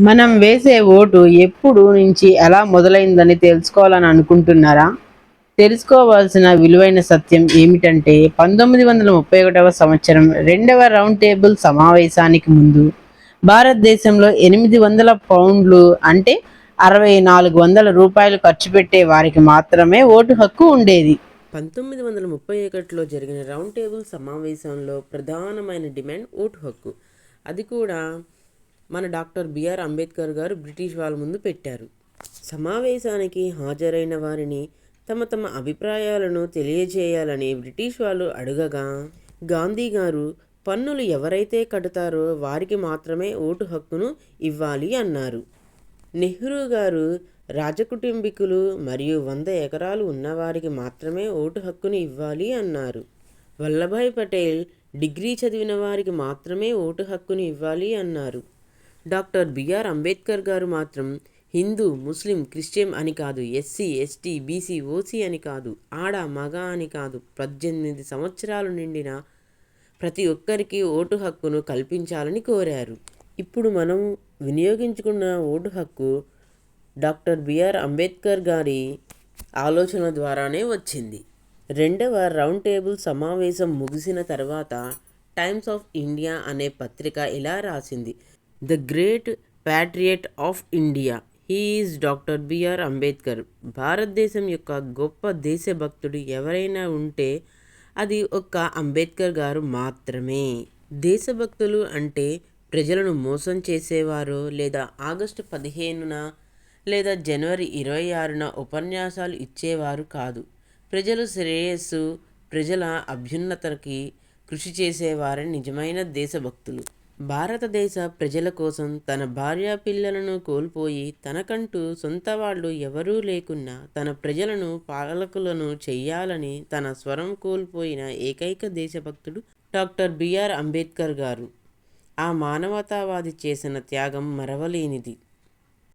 మనం వేసే ఓటు ఎప్పుడు నుంచి ఎలా మొదలైందని తెలుసుకోవాలని అనుకుంటున్నారా? తెలుసుకోవాల్సిన విలువైన సత్యం ఏమిటంటే పంతొమ్మిది వందల ముప్పై ఒకటవ సంవత్సరం రెండవ రౌండ్ టేబుల్ సమావేశానికి ముందు భారతదేశంలో ఎనిమిది వందల పౌండ్లు అంటే అరవై నాలుగు వందల రూపాయలు ఖర్చు పెట్టే వారికి మాత్రమే ఓటు హక్కు ఉండేది. పంతొమ్మిది వందల ముప్పై ఒకటిలో జరిగిన రౌండ్ టేబుల్ సమావేశంలో ప్రధానమైన డిమాండ్ ఓటు హక్కు. అది కూడా మన డాక్టర్ బిఆర్ అంబేద్కర్ గారు బ్రిటిష్ వాళ్ళ ముందు పెట్టారు. సమావేశానికి హాజరైన వారిని తమ తమ అభిప్రాయాలను తెలియజేయాలని బ్రిటిష్ వాళ్ళు అడగగా గాంధీ గారు పన్నులు ఎవరైతే కడతారో వారికి మాత్రమే ఓటు హక్కును ఇవ్వాలి అన్నారు. నెహ్రూ గారు రాజకుటుంబీకులు మరియు వంద ఎకరాలు ఉన్నవారికి మాత్రమే ఓటు హక్కును ఇవ్వాలి అన్నారు. వల్లభాయ్ పటేల్ డిగ్రీ చదివిన వారికి మాత్రమే ఓటు హక్కును ఇవ్వాలి అన్నారు. డాక్టర్ బిఆర్ అంబేద్కర్ గారు మాత్రం హిందూ ముస్లిం క్రిస్టియన్ అని కాదు ఎస్సీ ఎస్టీ బీసీ ఓసీ అని కాదు ఆడ మగ అని కాదు. పద్దెనిమిది సంవత్సరాలు నిండిన ప్రతి ఒక్కరికి ఓటు హక్కును కల్పించాలని కోరారు. ఇప్పుడు మనం వినియోగించుకున్న ఓటు హక్కు డాక్టర్ బిఆర్ అంబేద్కర్ గారి ఆలోచన ద్వారానే వచ్చింది. రెండవ రౌండ్ టేబుల్ సమావేశం ముగిసిన తర్వాత టైమ్స్ ఆఫ్ ఇండియా అనే పత్రిక ఇలా రాసింది. The great patriot of India. He's doctor B R Ambedkar. భారతదేశం యొక్క గొప్ప దేశభక్తుడు ఎవరైనా ఉంటే అది ఒక్క అంబేద్కర్ గారు మాత్రమే. దేశభక్తులు అంటే ప్రజలను మోసం చేసేవారు లేదా ఆగస్టు పదిహేనున లేదా జనవరి ఇరవై ఆరున ఉపన్యాసాలు ఇచ్చేవారు కాదు. ప్రజల శ్రేయస్సు ప్రజల అభ్యున్నతకి కృషి చేసేవారే నిజమైన దేశభక్తులు. భారతదేశ ప్రజల కోసం తన భార్య పిల్లలను కోల్పోయి తనకంటూ సొంత వాళ్ళు ఎవరూ లేకున్నా తన ప్రజలను పాలకులను చెయ్యాలని తన స్వరం కోల్పోయిన ఏకైక దేశభక్తుడు డాక్టర్ బిఆర్ అంబేద్కర్ గారు. ఆ మానవతావాది చేసిన త్యాగం మరవలేనిది.